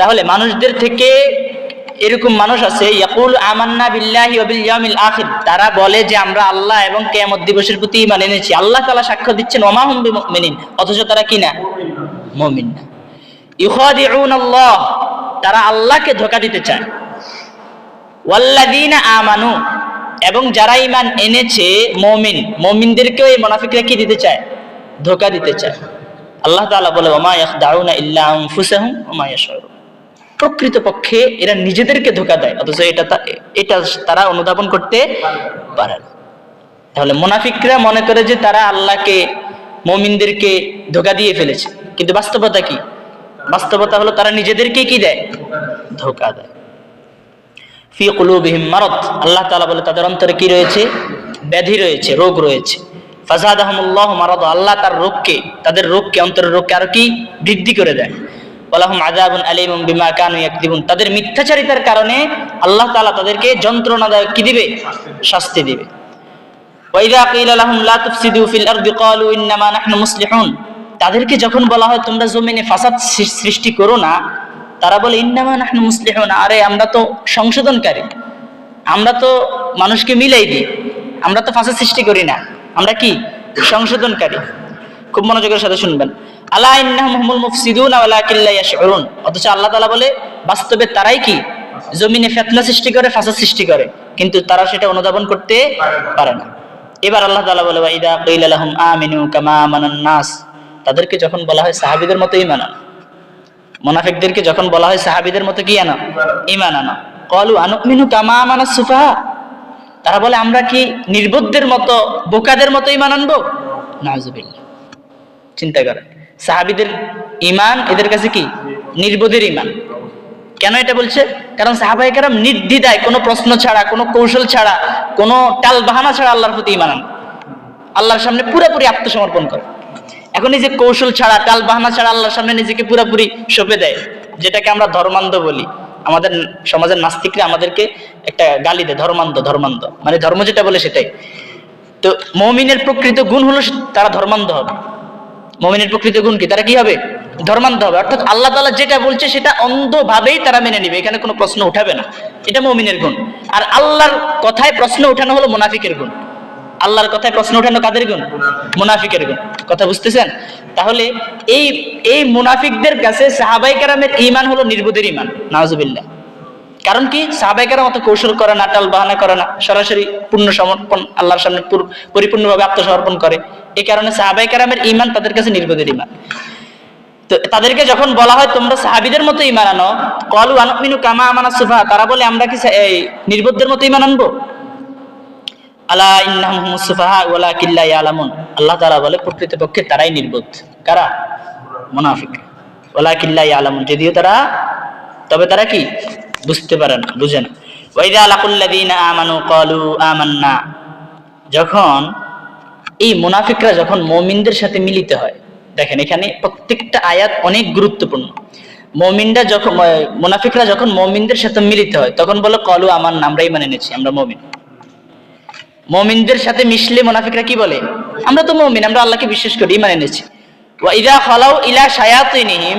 তাহলে মানুষদের থেকে এরকম মানুষ আছে, ইয়াকুল আমান্না বিল্লাহি ওয়া বিল ইয়াউমিল আখির। তারা বলে যে আমরা আল্লাহ এবং কিয়ামত দিবসের প্রতি ঈমান এনেছি। আল্লাহ তাআলা সাক্ষ্য দিচ্ছেন ওমা হুম বিমুমিনিন অথচ তারা কি না? মুমিন না। ইউখাদিউন আল্লাহ, তারা আল্লাহকে ধোঁকা দিতে চায়। ওয়াল্লাযীনা আমানু, এবং যারা ঈমান এনেছে, মুমিন। মুমিনদেরকেও এই মুনাফিকরা কি দিতে চায়? ধোঁকা দিতে চায়। আল্লাহ তাআলা বলে ওমা ইয়াখদাউনা ইল্লা আনফুসাহুম ওমা ইয়াশউরুন প্রকৃতপক্ষে এরা নিজেদেরকে ধোকা দেয়, অথচ এটা এটা তারা অনুধাবন করতে পারে না। তাহলে মুনাফিকরা মনে করে যে তারা আল্লাহকে, মমিনদেরকে ধোকা দিয়ে ফেলেছে। কিন্তু বাস্তবতা কি? বাস্তবতা হলো তারা নিজেদেরকে কি দেয়? ধোকা দেয়। ফি মারদ, আল্লাহ তাআলা বলে তাদের অন্তরে কি রয়েছে? ব্যাধি রয়েছে, রোগ রয়েছে। ফাজাদাহুমুল্লাহ মারাদ, আল্লাহ তার রোগকে, তাদের রোগকে, অন্তরের রোগকে আরও কি? বৃদ্ধি করে দেয়। ওয়ালাহুম আযাবুন আলীমুম বিমা কানু ইয়াকদিবুন। তাদের মিথ্যাচারিতার কারণে আল্লাহ তাআলা তাদেরকে যন্ত্রণাদায়ক কি দিবে? শাস্তি দিবে। ওয়াইদা কিলা লাহুম লা তুফসিদু ফিল আরদি ক্বালু ইন্নামা নাহনু মুসলিহুন। তাদেরকে যখন বলা হয়, তোমরা জমিনে ফাসাদ সৃষ্টি করো না, তারা বলে, ইন্নামা নাহনু মুসলিহুন। আরে, আমরা তো সংশোধনকারী। আমরা তো মানুষকে মিলাই দিই। আমরা তো ফাসাদ সৃষ্টি করি না। আমরা কি? সংশোধনকারী। খুব মনোযোগের সাথে শুনবেন। আলা ইন্নাহুম হুমুল মুফসিদুন ওয়ালাকিন লা ইয়াশউরুন। অথচ আল্লাহ তাআলা বলে, বাস্তবে তারাই কি? জমিনে ফিতনা সৃষ্টি করে, ফাসাদ সৃষ্টি করে। কিন্তু তারা সেটা অনুধাবন করতে পারে না। এবার আল্লাহ তাআলা বলে ওয়াইদা কিলা লাহুম আমিনু কামা নাস। তাদেরকে যখন বলা হয় সাহাবীদের মতো ঈমান আনো মুনাফিকদেরকে যখন বলা হয় সাহাবীদের মতো কি আনো? ঈমান আনো ক্বালু আনুমিনু কামা আমানাস সুফাহা। তারা বলে, আমরা কি নির্বোধদের মতো, বোকাদের মতো ঈমান আনব নাউজুবিল্লাহ। চিন্তা করেন। সাহাবীদের ঈমান এদের কাছে কি? নির্বোধের ইমান কেন এটা বলছে? কারণ সাহাবাই কারাম নির্দ্বিধায় কোনো প্রশ্ন ছাড়া, কোনো কৌশল ছাড়া, কোনো টাল বাহানা ছাড়া আল্লাহর প্রতি ইমান আল্লাহর সামনে পুরোপুরি আত্মসমর্পণ করে। এখন এই যে কৌশল ছাড়া টাল বাহানা ছাড়া আল্লাহর সামনে নিজেকে পুরোপুরি সঁপে দেয়, যেটাকে আমরা ধর্মান্ধ বলি। আমাদের সমাজের নাস্তিকরা আমাদেরকে একটা গালি দেয়, ধর্মান্ধ ধর্মান্ধ। মানে ধর্ম যেটা বলে সেটাই। তো মমিনের প্রকৃত গুণ হলো তারা ধর্মান্ধ হবে। মমিনের প্রকৃত গুণ কি? তারা কি হবে? ধর্মান্ধ হবে। অর্থাৎ আল্লাহ তালা যেটা বলছে সেটা অন্ধভাবেই তারা মেনে নেবে। এখানে কোনো প্রশ্ন উঠাবে না। এটা মমিনের গুণ। আর আল্লাহর কথায় প্রশ্ন উঠানো হলো মুনাফিকের গুণ। আল্লাহর কথায় প্রশ্ন উঠানো কাদের গুণ? মুনাফিকের গুণ। কথা বুঝতেছেন? তাহলে এই এই মুনাফিকদের কাছে সাহাবাই কারামের ইমান হলো নির্বোধের ইমান নাওজুবিল্লাহ কারণ কি? সাহাবাই কারাম অত কৌশল করে না, টাল বাহানা করে না। সরাসরি পূর্ণ সমর্পণ, আল্লাহর সামনে পুর- পরিপূর্ণভাবে আত্মসমর্পণ করে। এই কারণে সাহাবাই কারামের ইমান তাদের কাছে নির্বোধের ইমান তো তাদেরকে যখন বলা হয়, তোমরা সাহাবিদের মতো ইমান আনো? কলু, আনুমিনু কামা আমানা সুফা। তারা বলে, আমরা কি এই নির্বোধদের মতো ইমান আনব? আলা ইন্নাহুম সুফাহা, ওয়ালাকিন লা ইয়ালামুন। আল্লাহ তাআলা বলে, প্রকৃতপক্ষে তারাই নির্বোধ। কারা? মুনাফিক। ওয়ালাকিন লা ইয়ালামুন। যদিও তারা তবে তারা কি? বুঝতে পারে না বুঝে না আমানু আমান্না। যখন এই মুনাফিকরা যখন মমিনদের সাথে মিলিত হয়, দেখেন এখানে প্রত্যেকটা আয়াত অনেক গুরুত্বপূর্ণ। মমিনরা যখন মুনাফিকরা যখন মমিনদের সাথে মিলিত হয়, তখন বলো কলু আমার আমরাই মানে এনেছি আমরা মমিন। মমিনদের সাথে মিশলে মুনাফিকরা কি বলে? আমরা তো মমিন, আমরা আল্লাহকে বিশ্বাস করি মানে ওয়া ইদা খালাউ ইলা শায়াতিনহিম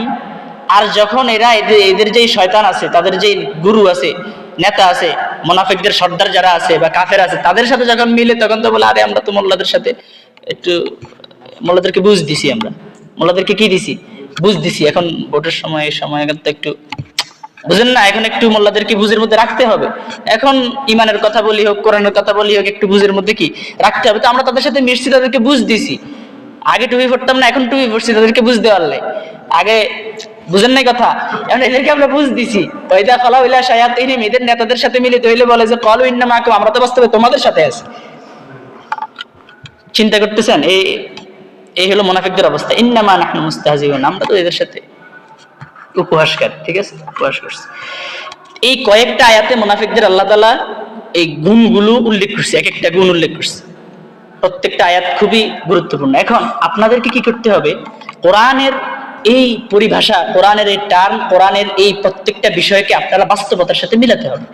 আর যখন এরা এদের এদের যেই শয়তান আছে, তাদের যেই গুরু আছে, নেতা আছে, মোনাফিকদের সর্দার যারা আছে বা কাফের আছে, তাদের সাথে যখন মিলে তখন তো বলে, আরে, আমরা তো মোল্লাদের সাথে একটু, মোল্লাদেরকে বুঝ দিছি আমরা। মোল্লাদেরকে কি দিছি? বুঝ দিছি। এখন ভোটের সময়, এই সময় এখন তো একটু, বুঝেন না, এখন একটু মোল্লাদেরকে বুঝের মধ্যে রাখতে হবে। এখন ইমানের কথা বলি হোক, কোরআনের কথা বলি হোক, একটু বুঝের মধ্যে কি রাখতে হবে? তো আমরা তাদের সাথে মিশছি, তাদেরকে বুঝ দিছি। আগে টুপি পড়তাম না, এখন টুপি পড়ছি তাদেরকে বুঝতে পারলে আগে বুঝেন নাই কথা? এখন এদেরকে আমরা বুঝ দিছি। ওইদা কলা হইলা সায়াত এই এদের নেতাদের সাথে মিলে তৈলে বলে যে কল ইন্না মাকুম, আমরা তো বাস্তবে তোমাদের সাথে আছি। চিন্তা করতেছেন? এই এই হলো মুনাফিকদের অবস্থা। ইন্নামা নাহনু মুস্তাহজিউন আমরা তো এদের সাথে উপহাসকার, ঠিক আছে? উপহাস করছে। এই কয়েকটা আয়াতে মুনাফিকদের আল্লাহ তাআলা এই গুণগুলো উল্লেখ করছে এক একটা গুণ উল্লেখ করছে। প্রত্যেকটা আয়াত খুবই গুরুত্বপূর্ণ। এখন আপনাদেরকে কি করতে হবে? কোরআনের এই পরিভাষা কোরআনের এই টার্ম, কোরআনের এই প্রত্যেকটা বিষয়কে আপনারা বাস্তবতার সাথে মিলাতে হবে।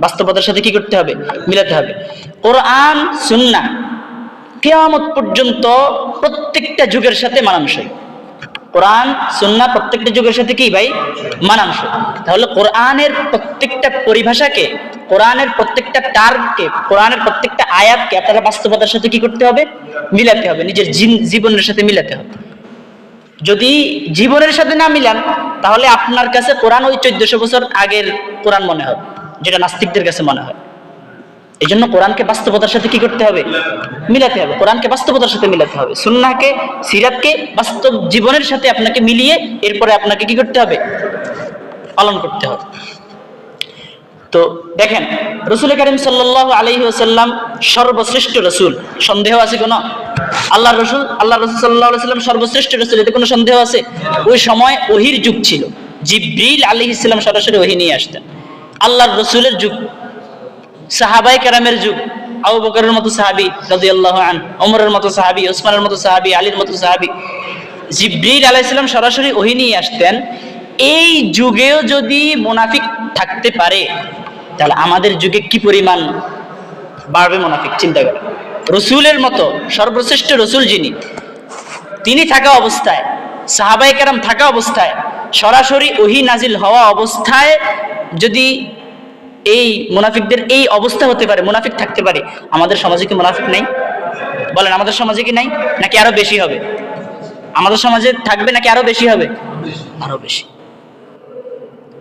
বাস্তবতার সাথে কি করতে হবে? মিলাতে হবে। কোরআন, সুন্নাহ কেয়ামত পর্যন্ত প্রত্যেকটা যুগের সাথে মানানসই। কোরআন সুন্না প্রত্যেকটা যুগের সাথে কি ভাই? মানানসই। তাহলে কোরআনের প্রত্যেকটা পরিভাষাকে, কোরআনের প্রত্যেকটা টার্মকে, কোরআনের প্রত্যেকটা আয়াতকে আপনারা বাস্তবতার সাথে কি করতে হবে? মিলাতে হবে। নিজের জীবনের সাথে মিলাতে হবে। যদি জীবনের সাথে না মিলান, তাহলে আপনার কাছে কোরআন ওই চোদ্দশো বছর আগের কোরআন মনে হবে যেটা নাস্তিকদের কাছে মনে হয়। এই জন্য কোরআনকে বাস্তবতার সাথে কি করতে হবে? মিলাতে হবে। কোরআনকে বাস্তবতার সাথে মিলাতে হবে। সুন্নাহকে, সিরাতকে বাস্তব জীবনের সাথে আপনাকে মিলিয়ে এরপরে আপনাকে কি করতে হবে? পালন করতে হবে। তো দেখেন, রসুল করিম সাল্লাহ আলহি সর্বশ্রেষ্ঠ রসুল। সন্দেহ আছে কোনো? আল্লাহ রসুল আল্লাহ রসুল সাল্লাহ সাল্লাম সর্বশ্রেষ্ঠ রসুল, এতে কোনো সন্দেহ আছে? ওই সময় ওহির যুগ ছিল। জিব্রিল আলী ইসলাম সরাসরি ওহি নিয়ে আসতেন। আল্লাহর রসুলের যুগ সাহাবাই কারামের যুগ, আবু বকরের মতো সাহাবি রাদিয়াল্লাহু আন ওমরের মতো সাহাবি, ওসমানের মতো সাহাবি, আলীর মতো সাহাবি। জিব্রিল আলাইহিসসালাম সরাসরি ওহি নিয়ে আসতেন। এই যুগেও যদি মুনাফিক থাকতে পারে, তাহলে আমাদের যুগে কি পরিমাণ বাড়বে মুনাফিক? চিন্তা করে। রসুলের মতো সর্বশ্রেষ্ঠ রসুল যিনি, তিনি থাকা অবস্থায় সাহাবাই কেরাম থাকা অবস্থায়, সরাসরি ওহি নাজিল হওয়া অবস্থায় যদি এই মুনাফিকদের এই অবস্থা হতে পারে, মুনাফিক থাকতে পারে, আমাদের সমাজে কি মুনাফিক নাই? বলেন, আমাদের সমাজে কি নাই? নাকি আরও বেশি হবে? আমাদের সমাজে থাকবে নাকি আরও বেশি হবে? আরও বেশি।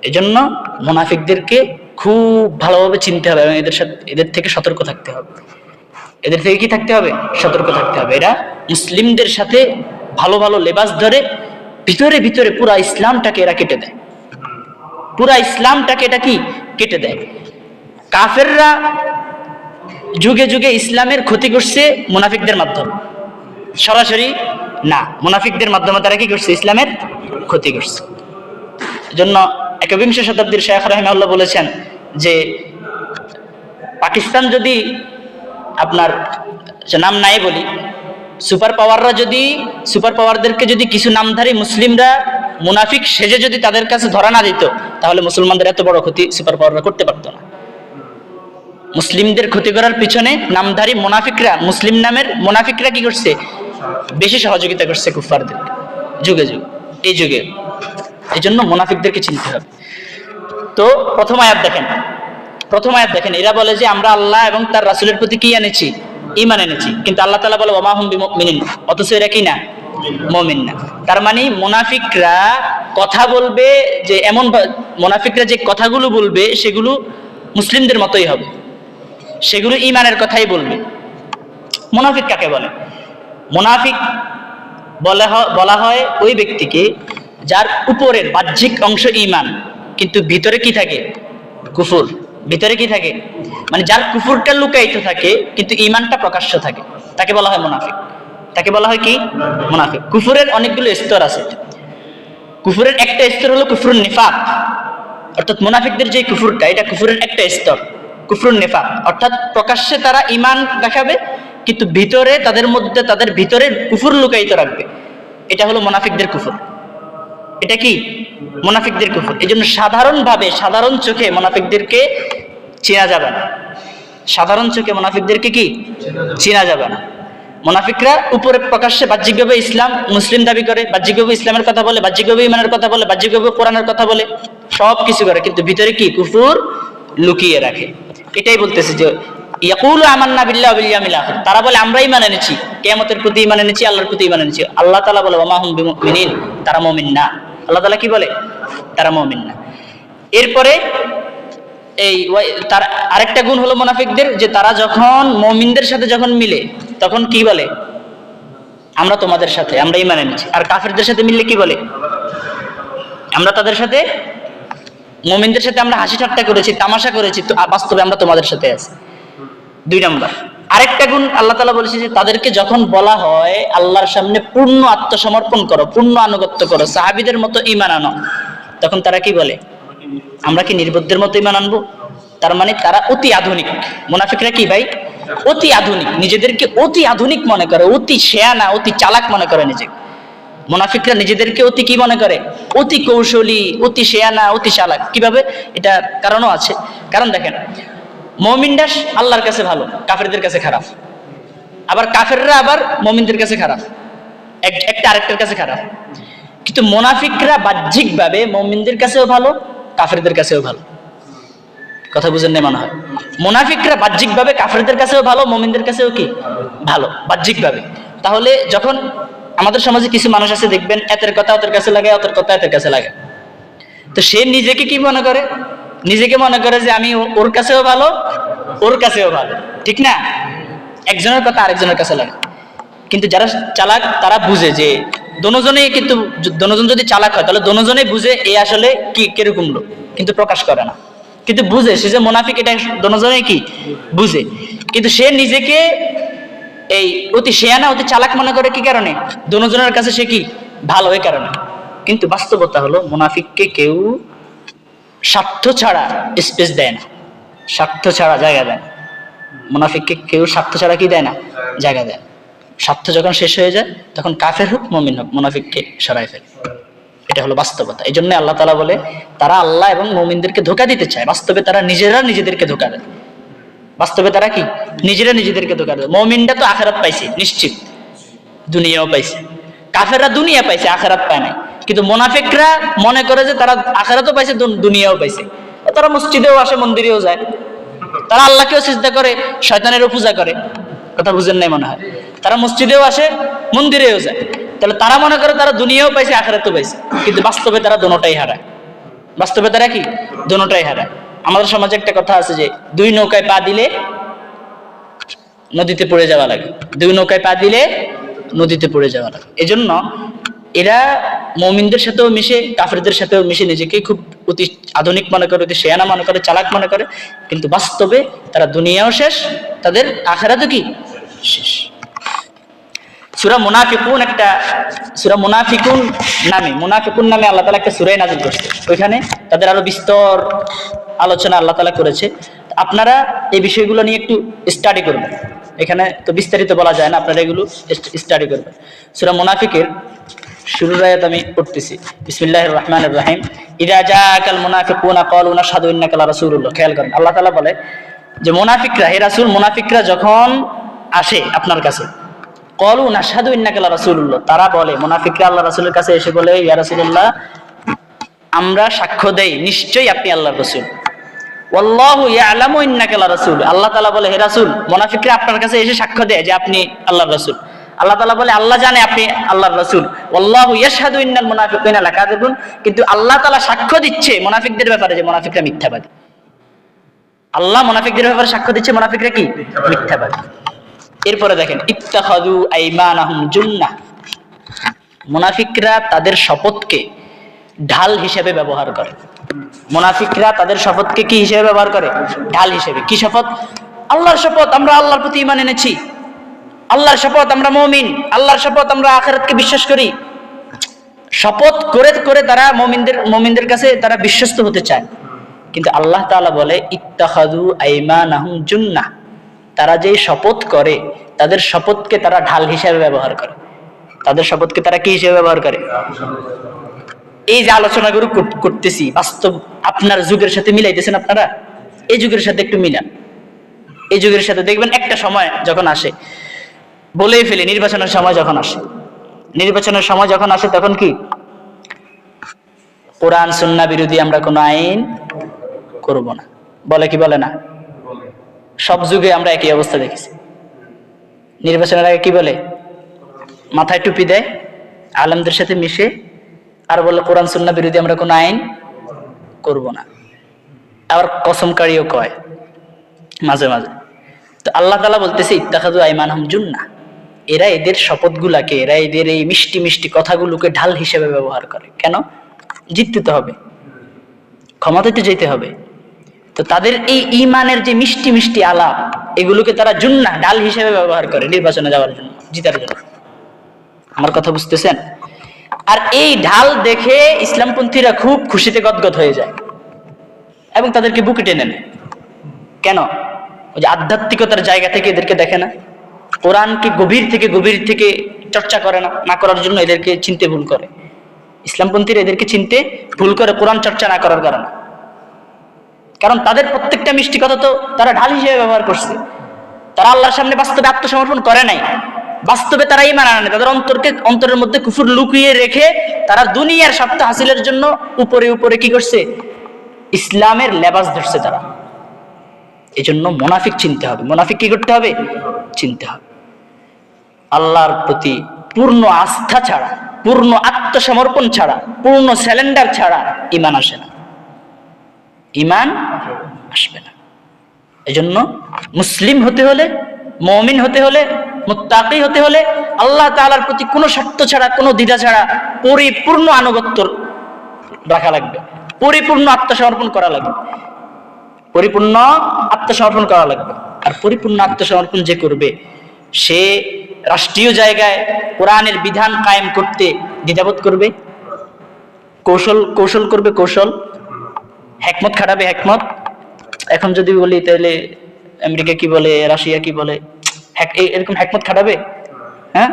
এজন্য মুনাফিকদেরকে খুব ভালোভাবে চিনতে হবে এবং এদের সাথে এদের থেকে সতর্ক থাকতে হবে। এদের থেকে কি থাকতে হবে? সতর্ক থাকতে হবে। এরা মুসলিমদের সাথে ভালো ভালো লেবাস ধরে ভিতরে ভিতরে পুরা ইসলামটাকে এরা কেটে দেয়। পুরা ইসলামটাকে এটা কি? কেটে দেয়। কাফেররা যুগে যুগে ইসলামের ক্ষতি করছে মুনাফিকদের মাধ্যমে। সরাসরি না, মুনাফিকদের মাধ্যমে তারা কি করছে? ইসলামের ক্ষতি করছে। জন্য একবিংশ শতাব্দীর শেখ রহমাল্লাহ বলেছেন যে, পাকিস্তান যদি আপনার নাম নাই বলি। সুপার পাওয়াররা যদি সুপার পাওয়ারদেরকে যদি কিছু নামধারী মুসলিমরা, মুনাফিক সেজে যদি তাদের কাছে ধরা না দিত, তাহলে মুসলমানদের এত বড় ক্ষতি সুপার পাওয়াররা করতে পারতো না। মুসলিমদের ক্ষতি করার পিছনে নামধারী মুনাফিকরা, মুসলিম নামের মুনাফিকরা কি করছে? বেশি সহযোগিতা করছে কুফারদের যুগে যুগে, এই যুগে। এই জন্য মুনাফিকদেরকে চিনতে হবে। তো প্রথম আয়াত দেখেন। প্রথম আয়াত দেখেন, এরা বলে যে আমরা আল্লাহ এবং তার রাসুলের প্রতি কি এনেছি? ইমান এনেছি। কিন্তু আল্লাহ তালা বলে ওমা হুম মিনিন অথচ এরা কি না? মমিন না। তার মানে মোনাফিকরা কথা বলবে যে এমন মোনাফিকরা যে কথাগুলো বলবে, সেগুলো মুসলিমদের মতোই হবে। সেগুলো ইমানের কথাই বলবে। মোনাফিক কাকে বলে? মোনাফিক বলা হয় ওই ব্যক্তিকে যার উপরের বাহ্যিক অংশ ইমান কিন্তু ভিতরে কি থাকে? কুফুর। ভিতরে কি থাকে? মানে যার কুফুরটা লুকায়িত থাকে, কিন্তু ইমানটা প্রকাশ্য থাকে। তাকে বলা হয় মুনাফিক। তাকে বলা হয় কি? মুনাফিক। কুফুরের অনেকগুলো স্তর আছে। কুফুরের একটা স্তর হলো কুফরুন নিফাক। অর্থাৎ মুনাফিকদের যে কুফুরটা, এটা কুফুরের একটা স্তর। কুফরুন নিফাক। অর্থাৎ প্রকাশ্যে তারা ইমান দেখাবে, কিন্তু ভিতরে তাদের মধ্যে, তাদের ভিতরের কুফুর লুকায়িত রাখবে। এটা হলো মুনাফিকদের কুফুর। এটা কি? মুনাফিকদের কুফুর। এই জন্য সাধারণভাবে সাধারণ চোখে মুনাফিকদেরকে চেনা যাবে না। সাধারণ চোখে মুনাফিকদেরকে কি? চেনা যাবে না। মোনাফিকরা উপরে প্রকাশ্যে বাহ্যিকভাবে ইসলাম, মুসলিম দাবি করে, বাহ্যিকভাবে ইসলামের কথা বলে, বাহ্যিকভাবে ইমানের কথা বলে, বাহ্যিকভাবে কোরআনের কথা বলে সব কিছু করে। কিন্তু ভিতরে কি? কুফুর লুকিয়ে রাখে। এটাই বলতেছে যে তারা বলে, আমরাই মানে এনেছি। কিয়ামতের প্রতি ঈমান এনেছি, আল্লাহর প্রতি ঈমান এনেছি। আল্লাহ তাআলা বলে ওমা হুম বিমুমিনিন? তারা মুমিন না। আল্লাহ তাআলা কি বলে? তারা মুমিন না। এরপরে এই তার আরেকটা গুণ হলো মুনাফিকদের, যে তারা যখন মুমিনদের সাথে যখন মিলে, তখন কি বলে? আমরা তোমাদের সাথে, আমরা ঈমান এনেছি। আর কাফেরদের সাথে মিললে কি বলে? আমরা তাদের সাথে, মুমিনদের সাথে আমরা হাসি ঠাট্টা করেছি, তামাশা করেছি। বাস্তবে আমরা তোমাদের সাথে আছি। দুই নম্বর। আরেকটা গুণ আল্লাহ তালা বলেছে যে, তাদেরকে যখন বলা হয়, আল্লাহর সামনে পূর্ণ আত্মসমর্পণ করো, পূর্ণ আনুগত্য করো, সাহাবিদের মতো ইমান আনো, তখন তারা কি বলে? আমরা কি নির্বুদ্ধের মতো ইমান আনব? তার মানে তারা অতি আধুনিক। মুনাফিকরা কি ভাই? অতি আধুনিক। নিজেদেরকে অতি আধুনিক মনে করে, অতি শেয়ানা অতি চালাক মনে করে নিজেকে। মুনাফিকরা নিজেদেরকে অতি কি মনে করে? অতি কৌশলী, অতি শেয়ানা অতি চালাক। কীভাবে? এটা কারণও আছে। কারণ দেখেন মমিনরা আল্লাহর কাছে ভালো, কাফেরদের কাছে খারাপ। আবার কাফেররা আবার মমিনদের কাছে খারাপ। এক- একটা আরেকটার কাছে খারাপ। কিন্তু মোনাফিকরা বাহ্যিকভাবে মমিনদের কাছেও ভালো, কাফেরদের কাছেও ভালো। কথা বুঝেন না মনে হয়? মোনাফিকরা বাহ্যিকভাবে কাফেরদের কাছেও ভালো, মমিনদের কাছেও কি? ভালো, বাহ্যিকভাবে। তাহলে যখন আমাদের সমাজে কিছু মানুষ আছে, দেখবেন এতের কথা ওদের কাছে লাগে ওদের কথা এতের কাছে লাগে। তো সে নিজেকে কি মনে করে? নিজেকে মনে করে যে আমি ওর কাছেও ভালো, ওর কাছেও ভালো। ঠিক না? একজনের কথা আরেকজনের কাছে লাগে। কিন্তু যারা চালাক, তারা বুঝে যে দনোজনেই কিন্তু দনোজন যদি চালাক হয়, তাহলে দনোজনেই বুঝে এ আসলে কি, কীরকম লোক। কিন্তু প্রকাশ করে না। কিন্তু বুঝে, সে যে মোনাফিক, এটা দনোজনে কি? বুঝে। কিন্তু সে নিজেকে এই অতি শেয়ানা অতি চালাক মনে করে কি কারণে? দনোজনের কাছে সে কি? ভালো এই কারণে। কিন্তু বাস্তবতা হলো, মুনাফিককে কেউ স্বার্থ ছাড়া স্পেস দেয় না। স্বার্থ ছাড়া জায়গা দেয় না। মুনাফিককে কেউ স্বার্থ ছাড়া কি দেয় না? জায়গা দেয়। স্বার্থ যখন শেষ হয়ে যায়, তখন কাফের হোক, মমিন হোক, মুনাফিককে সরাই ফেলে। এটা হলো বাস্তবতা। এই জন্য আল্লাহ তালা বলে, তারা আল্লাহ এবং মমিনদেরকে ধোকা দিতে চায়। বাস্তবে তারা নিজেরা নিজেদেরকে ধোকা দেয়। বাস্তবে তারা কি? নিজেরা নিজেদেরকে ধোকা দেয়। মমিনটা তো আখেরাত পাইছে, নিশ্চিত। দুনিয়াও পাইছে। কাফেররা দুনিয়া পাইছে, আখেরাত পায় নাই। কিন্তু মোনাফিকরা মনে করে যে তারা আখেরাতও পাইছে, দুন- দুনিয়াও পাইছে। তারা মসজিদেও আসে, মন্দিরেও যায়। তারা আল্লাহকেও চিন্তা করে, শয়তানেরও পূজা করে। কথা বুঝেন নাই মনে হয়? তারা মসজিদেও আসে, মন্দিরেও যায়। তাহলে তারা মনে করে তারা দুনিয়াও পাইছে, আখেরাতও পাইছে। কিন্তু বাস্তবে তারা দোনোটাই হারায়। বাস্তবে তারা কি? দোনোটাই হারায়। আমাদের সমাজে একটা কথা আছে যে, দুই নৌকায় পা দিলে নদীতে পড়ে যাওয়া লাগে। দুই নৌকায় পা দিলে নদীতে পড়ে যাওয়া লাগে। এজন্য এরা মমিনদের সাথেও মিশে, কাফেরদের সাথেও মিশে নিজেকে খুব অতি আধুনিক মনে করে, অতি শেয়ানা মনে করে, চালাক মনে করে। কিন্তু বাস্তবে তারা দুনিয়াও শেষ, তাদের আখেরাতও কি? শেষ। সুরা মুনাফিকুন একটা, সুরা মুনাফিকুন নামে মুনাফিকুন নামে আল্লাহ তালা একটা সুরাই নাজিল করছে। ওইখানে তাদের আরও বিস্তর আলোচনা আল্লাহ তালা করেছে। আপনারা এই বিষয়গুলো নিয়ে একটু স্টাডি করবেন। এখানে তো বিস্তারিত বলা যায় না, আপনারা এগুলো স্টাডি করবেন। সুরা মুনাফিকের শুরুর আয়াত আমি পড়তেছি। ইদা মুনাফিকুনা ইন্নাকা লারাসূলুল্লাহ খেয়াল করেন, আল্লাহ তাআলা বলে যে মুনাফিকরা, হে রাসূল, মুনাফিকরা যখন আসে আপনার কাছে রাসূলুল্লাহ, তারা বলে, মুনাফিকরা আল্লাহ রাসূলের কাছে এসে বলে, ইয়া রাসূলুল্লাহ, আমরা সাক্ষ্য দেই, নিশ্চয়ই আপনি আল্লাহর রাসূল। ওয়াল্লাহু ইয়ালামু ইন্নাকালা রাসূল। আল্লাহ তাআলা বলে, হে রাসূল, মুনাফিকরা আপনার কাছে এসে সাক্ষ্য দেয় যে আপনি আল্লাহর রাসূল। আল্লাহ তালা বলে আল্লাহ জানে আপনি আল্লাহ রাসূল। ওয়াল্লাহু ইয়াশহাদু ইন্নাল মুনাফিকিনা লাকাযিবুন। কিন্তু আল্লাহ তালা সাক্ষ্য দিচ্ছে মুনাফিকদের ব্যাপারে যে মুনাফিকরা মিথ্যাবাদী। আল্লাহ মুনাফিকদের ব্যাপারে সাক্ষ্য দিচ্ছে মুনাফিকরা কি? মিথ্যাবাদী। এরপরে দেখেন ইত্তাখাদু আইমানাহুম জুন্নাহ। মুনাফিকরা তাদের শপথকে ঢাল হিসেবে ব্যবহার করে। মুনাফিকরা তাদের শপথকে কি হিসেবে ব্যবহার করে? ঢাল হিসেবে। কি শপথ? আল্লাহর শপথ আমরা আল্লাহর প্রতি ইমান এনেছি। আল্লাহর শপথ আমরা মমিন, আল্লাহর শপথ আমরা আখেরাতকে বিশ্বাস করি। শপথ করে করে তারা মমিনদের মমিনদের কাছে তারা বিশ্বস্ত হতে চায়। কিন্তু আল্লাহ তাআলা বলে ইত্তাখাদু আইমানাহুম জুন্নাহ। তারা যে শপথ করে, তাদের শপথকে তারা ঢাল হিসেবে ব্যবহার করে। তাদের শপথকে তারা কি হিসেবে ব্যবহার করে? এই যে আলোচনাগুলো কর- করতেছি, বাস্তব আপনার যুগের সাথে মিলাইতেছেন আপনারা? এই যুগের সাথে একটু মিলান। এই যুগের সাথে দেখবেন একটা সময় যখন আসে বলেই ফেলি, নির্বাচনের সময় যখন আসে। নির্বাচনের সময় যখন আসে তখন কি? কোরআন, সুন্না বিরোধী আমরা কোনো আইন করব না। বলে কি বলে না? সব যুগে আমরা একই অবস্থা দেখেছি। নির্বাচনের আগে কি বলে? মাথায় টুপি দেয়, আলেমদের সাথে মিশে আর বলে, কোরআন, সুন্না বিরোধী আমরা কোনো আইন করব না। আবার কসমকারীও কয়, মাঝে মাঝে। তো আল্লাহ তালা বলতেছে ইত্তাখাদু আইমান হাম জুন্না। এরা এদের শপথগুলাকে, এরা এদের এই মিষ্টি মিষ্টি কথাগুলোকে ঢাল হিসেবে ব্যবহার করে। কেন? জিততে তো হবে। ক্ষমতাতে যেতে হবে। তো তাদের এই ইমানের যে মিষ্টি মিষ্টি আলাপ, এগুলোকে তারা জুন্না ডাল হিসেবে ব্যবহার করে নির্বাচনে যাওয়ার জন্য, জিতার জন্য। আমার কথা বুঝতেছেন? আর এই ঢাল দেখে ইসলামপন্থীরা খুব খুশিতে গদগদ হয়ে যায় এবং তাদেরকে বুকে টেনে নেয়। কেন? ওই যে আধ্যাত্মিকতার জায়গা থেকে এদেরকে দেখে না? কোরআনকে গভীর থেকে গভীর থেকে চর্চা করে না না করার জন্য এদেরকে চিনতে ভুল করে? ইসলামপন্থীরা এদেরকে চিনতে ভুল করে কোরআন চর্চা না করার কারণে। কারণ তাদের প্রত্যেকটা মিষ্টি কথা তো তারা ঢাল হিসেবে ব্যবহার করছে। তারা আল্লাহর সামনে বাস্তবে আত্মসমর্পণ করে নাই। বাস্তবে তারা ইমান আনে না। তাদের অন্তরকে, অন্তরের মধ্যে কুফুর লুকিয়ে রেখে তারা দুনিয়ার স্বার্থ হাসিলের জন্য উপরে উপরে কি করছে? ইসলামের লেবাস ধরছে তারা। এই জন্য মোনাফিক চিনতে হবে। মোনাফিক কি করতে হবে? চিনতে হবে। আল্লাহর প্রতি পূর্ণ আস্থা ছাড়া, পূর্ণ আত্মসমর্পণ ছাড়া, পূর্ণ স্যালেন্ডার ছাড়া ইমান আসে না। ইমান আসবে না। এজন্য মুসলিম হতে হলে, মমিন হতে হলে, মুত্তাকি হতে হলে আল্লাহ তালার প্রতি কোনো শর্ত ছাড়া, কোনো দ্বিধা ছাড়া পরিপূর্ণ আনুগত্য রাখা লাগবে। পরিপূর্ণ আত্মসমর্পণ করা লাগবে। পরিপূর্ণ আত্মসমর্পণ করা লাগবে। আর পরিপূর্ণ আত্মসমর্পণ যে করবে, সে রাষ্ট্রীয় জায়গায় কোরআনের বিধান কায়েম করতে দ্বিধাবোধ করবে? কৌশল কৌশল করবে, কৌশল? হেকমত খাটাবে, হেকমত? এখন যদি বলি তাহলে আমেরিকা কি বলে, রাশিয়া কি বলে এরকম হেকমত খাটাবে? হ্যাঁ?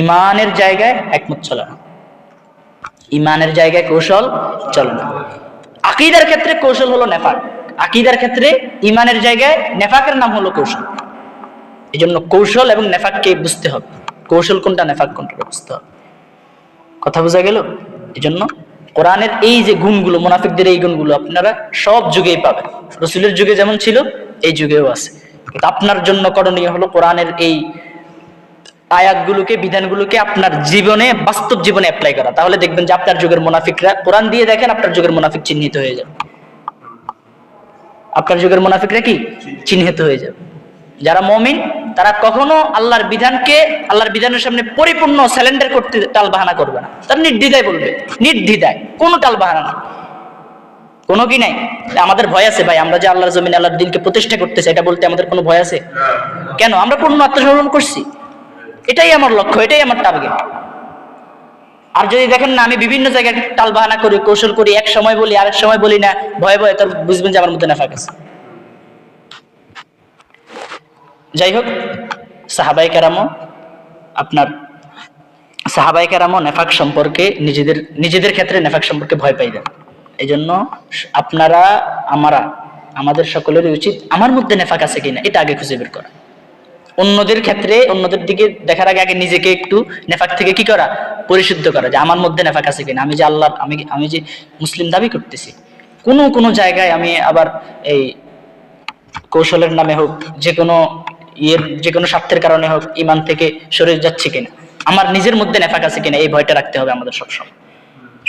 ইমানের জায়গায় একমত চলে না। ইমানের জায়গায় কৌশল চলে না। আকিদার ক্ষেত্রে কৌশল হলো নেফাক আকিদার ক্ষেত্রে ইমানের জায়গায় নেফাকের নাম হলো কৌশল। এই জন্য কৌশল এবং নেফাককে বুঝতে হবে। কৌশল কোনটা, নেফাক কোনটা বুঝতে হবে। কথা বোঝা গেল? এই জন্য কোরআনের এই যে গুণগুলো, মুনাফিকদের এই গুণগুলো আপনারা সব যুগেই পাবেন। রসুলের যুগে যেমন ছিল, এই যুগেও আছে। কিন্তু আপনার জন্য করণীয় হলো কোরআনের এই আয়াতগুলোকে, বিধানগুলোকে আপনার জীবনে, বাস্তব জীবনে অ্যাপ্লাই করা। তাহলে দেখবেন যে আপনার যুগের মুনাফিকরা কোরআন দিয়ে দেখেন, আপনার যুগের মুনাফিক চিহ্নিত হয়ে যাবে। আপনার যুগের মোনাফিকরা কি? চিহ্নিত হয়ে যাবে। যারা মমিন তারা কখনো আল্লাহর বিধানকে আল্লাহর বিধানের সামনে পরিপূর্ণ স্যালেন্ডার করতে টাল বাহানা করবে না। তারা নির্দ্বিধায় বলবে নির্দ্বিধায়। কোনো টাল বাহানা না। কোনো কি নাই? আমাদের ভয় আছে ভাই আমরা যে আল্লাহর জমিন আল্লাহর দিনকে প্রতিষ্ঠা করতেছি এটা বলতে আমাদের কোনো ভয় আছে? কেন? আমরা পূর্ণ আত্মসমর্পণ করছি। এটাই আমার লক্ষ্য এটাই আমার টার্গেট আর যদি দেখেন না, আমি বিভিন্ন জায়গায় টাল বাহানা করি, কৌশল করি, এক সময় বলি, আরেক সময় বলি না, ভয়ে ভয়ে তার বুঝবেন যে আমার মধ্যে নাফাক আছে। যাই হোক সাহাবাই কেরামও আপনার সাহাবাই কেরামও নেফাক সম্পর্কে, নিজেদের নিজেদের ক্ষেত্রে নেফাক সম্পর্কে ভয় পাই পাইতেন এই জন্য আপনারা, আমারা, আমাদের সকলেরই উচিত আমার মধ্যে নেফাক আছে কিনা, এটা আগে খুঁজে বের করা। অন্যদের ক্ষেত্রে, অন্যদের দিকে দেখার আগে আগে নিজেকে একটু নেফাক থেকে কি করা? পরিশুদ্ধ করা, যে আমার মধ্যে নেফাক আছে কিনা? আমি যে আল্লাহ আমি আমি যে মুসলিম দাবি করতেছি। কোনো কোনো জায়গায় আমি আবার এই কৌশলের নামে হোক, যে কোনো ইয়ের, যে কোনো স্বার্থের কারণে হোক ইমান থেকে সরে যাচ্ছে কিনা? আমার নিজের মধ্যে নেফাক আছে কিনা? এই ভয়টা রাখতে হবে আমাদের সবসময়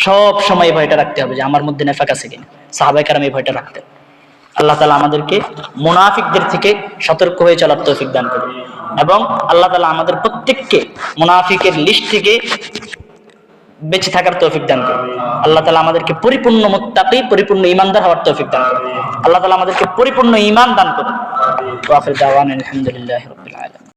সব সময় এই ভয়টা রাখতে হবে যে আমার মধ্যে নেফাক আছে কিনা? সাহাবাইকার আমি এই ভয়টা রাখতে হবে। আল্লাহ তালা আমাদেরকে মুনাফিকদের থেকে সতর্ক হয়ে চলার তৌফিক দান করুন। এবং আল্লাহ তালা আমাদের প্রত্যেককে মুনাফিকের লিস্ট থেকে বেঁচে থাকার তৌফিক দান করুন। আল্লাহ তালা আমাদেরকে পরিপূর্ণ মোত্তাকি, পরিপূর্ণ ইমানদার হওয়ার তৌফিক দান করুন। আল্লাহ তালা আমাদেরকে পরিপূর্ণ ইমান দান করুন। আলহামদুলিল্লাহ